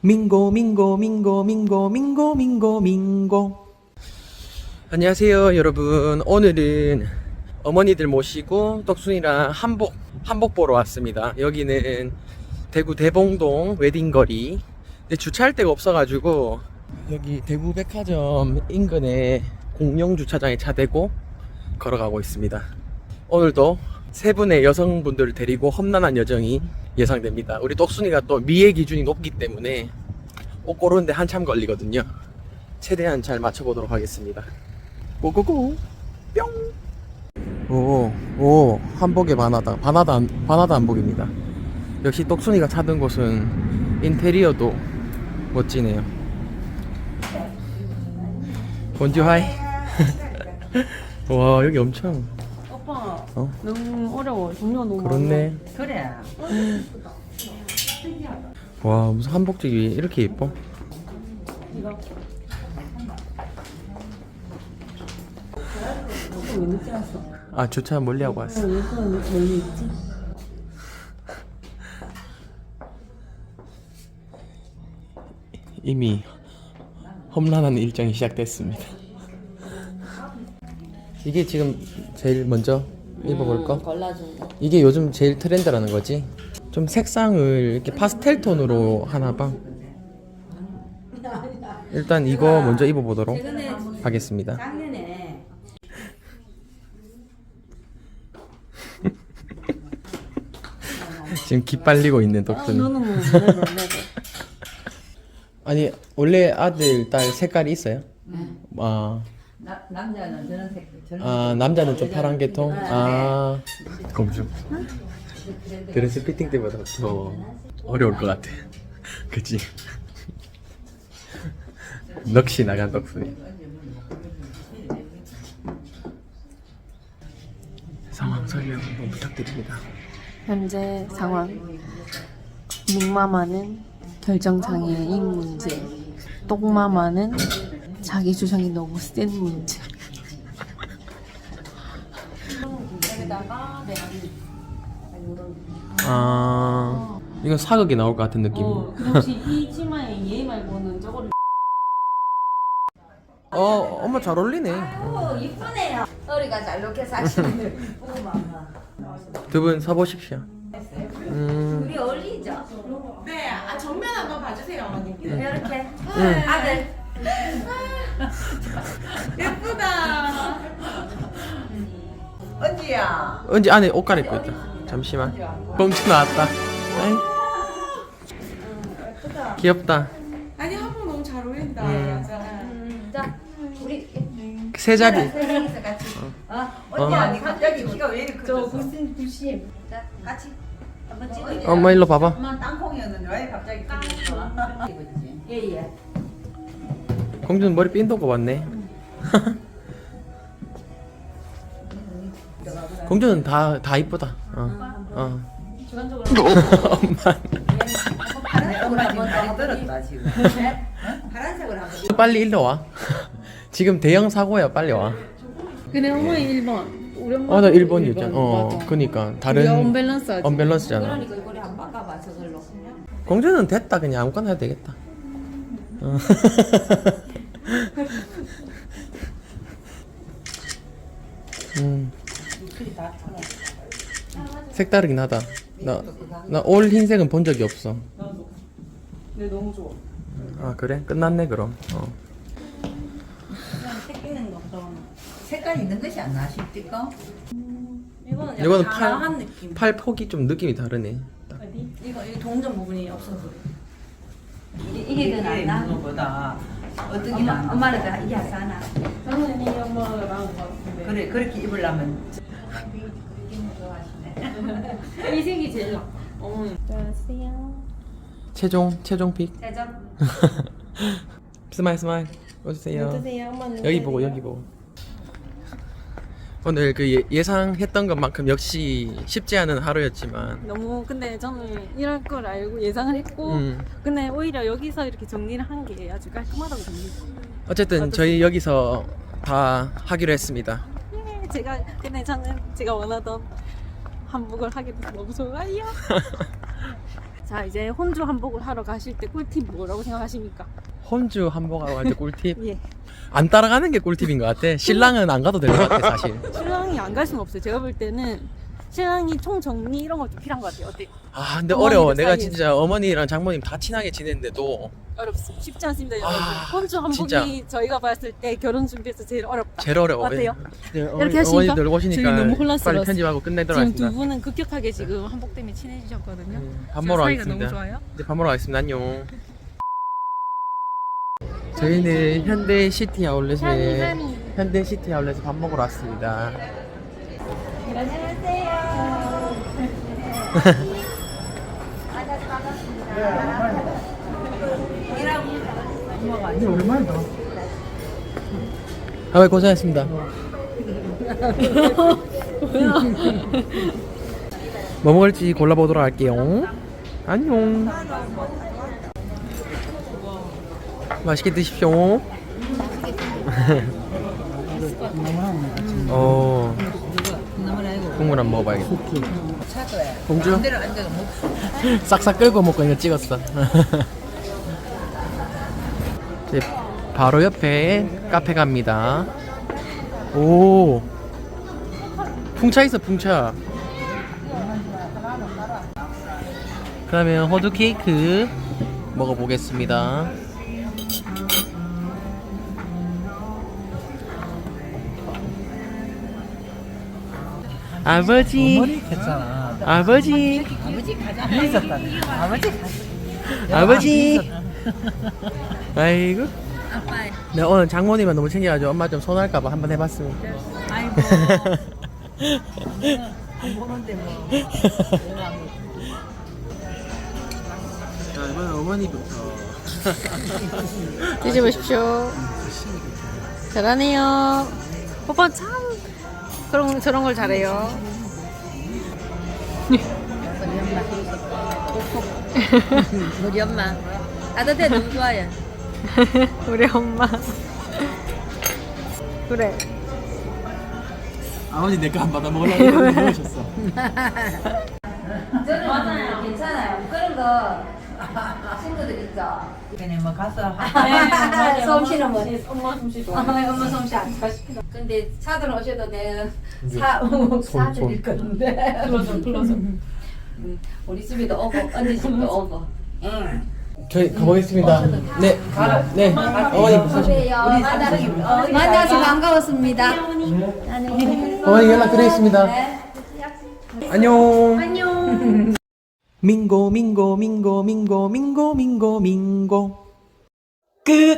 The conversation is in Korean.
민고 민고 민고 민고 민고 민고 민고. 안녕하세요 여러분. 오늘은 어머니들 모시고 떡순이랑 한복 한복 보러 왔습니다. 여기는 대구 대봉동 웨딩거리. 근데 주차할 데가 없어가지고 여기 대구 백화점 인근에 공영 주차장에 차 대고 걸어가고 있습니다. 오늘도 세 분의 여성분들을 데리고 험난한 여정이 예상됩니다. 우리 똑순이가 또 미의 기준이 높기 때문에 옷 고르는데 한참 걸리거든요. 최대한 잘 맞춰보도록 하겠습니다. 고고고 뿅. 오, 오, 한복에 반하다. 반하다, 안- 반하다 한복입니다. 역시 똑순이가 찾은 곳은 인테리어도 멋지네요. 본주 하이. 와, 여기 엄청 어? 너무 어려워 종류가 너무 그렇네. 그래. 와 무슨 한복집이 이렇게 예뻐? 많아. 이거 왜 늦게 왔어? 아 주차 멀리 하고 왔어. 왜 이렇게 멀리 있지? 이미 험난한 일정이 시작됐습니다. 이게 지금 제일 먼저 입어볼까? 골라준다 이게 요즘 제일 트렌드라는 거지? 좀 색상을 이렇게 파스텔 톤으로 하나 봐. 일단 이거 먼저 입어보도록 하겠습니다. 작년에 지금 기빨리고 있는 아, 덕분에. 너는 아니 원래 아들 딸 색깔이 있어요? 아, 나, 남자는 저런 색 저런 아 남자는 좀 파란 계통. 아 공주. 드레스 피팅 때보다 더 어려울 것 같아. 그치? 넋이 나간 덕분에. 상황 설명 한번 부탁드립니다. 현재 상황 묵마마는 결정장애인 문제 똥마마는 자기 주장이 너무 센 문제 아 이건 사극이 나올 것 같은 느낌. 어, 근데 혹시 이 치마에 얘 말고는 저거를 어 엄마 잘 어울리네. 오 이쁘네요. 허리가 잘 놓게 사시는 두분 서보십시오. 음, 우리 어울리죠? 네, 아 정면 한번 봐주세요, 어머님. 이렇게 응. 아들 예쁘다. 언니야. 언제 안에 옷 갈아입고 있다. 잠시만. 뻥치 나왔다. 아이. 귀엽다. 아니 한번 너무 잘 어울린다. 음. 자 우리 세 자리. 세상에서 같이 어 어. 언니 아니 갑자기 키가 왜 이렇게 저 커졌어? 무슨 90. 자 같이 한번 찍어. 엄마 일로 봐봐. 엄마 땅콩이었는데 왜 갑자기 커졌어? 예예. 공주는 머리 핀도고 왔네. 공주는 다, 다 이쁘다. 어. 어. 엄마. 엄마 지금 다리 떨었다 지금. 파란색으로 한번. 빨리 일로 와. 지금 대형 사고야, 빨리 와. 근데 어머니 1번 우리 엄마 어, 나 1번이었잖아. 어. 그니까. 다른. 언밸런스 하지 언밸런스잖아. 그러니까 이거를 한번 바꿔봐 저걸로. 공주는 됐다. 그냥 아무거나 해도 되겠다. 어. 음. 색다르긴 하다. 나, 나 올 흰색은 본 적이 없어. 네, 너무 좋아. 아, 그래? 끝났네, 그럼. 어. 새끼는. 색깔 있는 것이 안 나, 싶디까? 이거는 약간 이거는 팔, 다양한 느낌. 팔 폭이 좀 느낌이 다르네. 딱. 어디? 이거 이 동전 부분이 없어서. 이게, 이게 더 낫나? 거보다 어떻게 엄마, 엄마는 그 이게 하나. 저는 이 엄마가 나은 것 같은데 그래, 그렇게 입으려면. 이 색이 제일 나 안녕하세요 최종, 최종 픽. 짜잔. 스마일, 스마일. 엄마는 여기 보고, 여기 보고. 오늘 그 예, 예상했던 것만큼 역시 쉽지 않은 하루였지만. 너무 근데 저는 이럴 걸 알고 예상을 했고 음. 근데 오히려 여기서 이렇게 정리를 한 게 아주 깔끔하다고 봅니다 어쨌든 저희 여기서 다 하기로 했습니다. 예, 제가 근데 저는 제가 원하던 한복을 하게 돼서 너무 좋아요 자 이제 혼주 한복을 하러 가실 때 꿀팁 뭐라고 생각하십니까? 혼주 한복하고 갈때 꿀팁 예. 안 따라가는 게 꿀팁인 것 같아 신랑은 안 가도 될 것 같아 사실 신랑이 안 갈 수는 없어요. 제가 볼 때는 신랑이 총 정리 이런 거좀 필요한 것 같아요. 어때요? 아 근데 어머니들 어려워 내가 사이에서. 진짜 어머니랑 장모님 다 친하게 지냈는데도 어렵습니다. 쉽지 않습니다, 여러분. 아, 혼주 한복이 진짜. 저희가 봤을 때 결혼 준비에서 제일 어렵다. 제일 어려워 어때요? 네, 이렇게 어머니- 하시니까 어머니들 오시니까 지금 너무 빨리 혼란스러웠어요. 편집하고 끝내도록 지금 하겠습니다 두 분은 급격하게 지금 한복 때문에 친해지셨거든요. 음, 밥 지금 먹으러 사이가 가겠습니다 너무 좋아요. 이제 밥 먹으러 가겠습니다 안녕 저희는 현대 시티 아울렛에 현대 시티 아울렛에 밥 먹으러 왔습니다 아, 왜 고생했습니다. 뭐 먹을지 골라보도록 할게요. 안녕. 맛있게 드십시오. 어, 국물 한번 먹어봐야겠다. 공주? 싹싹 끓고 먹고 이거 찍었어. 이제 바로 옆에 카페 갑니다. 오, 풍차 있어 풍차. 그러면 호두 케이크 먹어보겠습니다. 아버지, 괜찮아 아버지, 아버지 가자 있었다네 아버지 아버지. 아이고. 네 오늘 장모님만 너무 챙겨가지고 엄마 좀 손할까봐 한번 해봤습니다. 아이고 안 보는데 뭐자 이번엔 어머니부터. 드셔보십시오. 잘하네요. 오빠 참 그런 저런 걸 잘해요. 우리 엄마 따뜻해 너무 좋아요 우리 엄마. 그래. 아버지 내 거 안 받아 먹으려고 넣으셨어. 맞아요 괜찮아요 그런 거 친구들 있죠 그냥 뭐 가서 네, 솜씨는 뭐 엄마 솜씨 좋아. 엄마 솜씨 안 좋아시키다 근데 차들 오셔도 내가 사 사드릴 건데 클로저 클로저. 음, 우리 집에도 오고 언니 집도 오고 응 저희 가보겠습니다. 네. 네. 어머니 우리 만나서 만나서 반가웠습니다 어머니 연락 드리겠습니다. 안녕. 안녕. 민고 민고 민고 민고 민고 민고 민고 끝.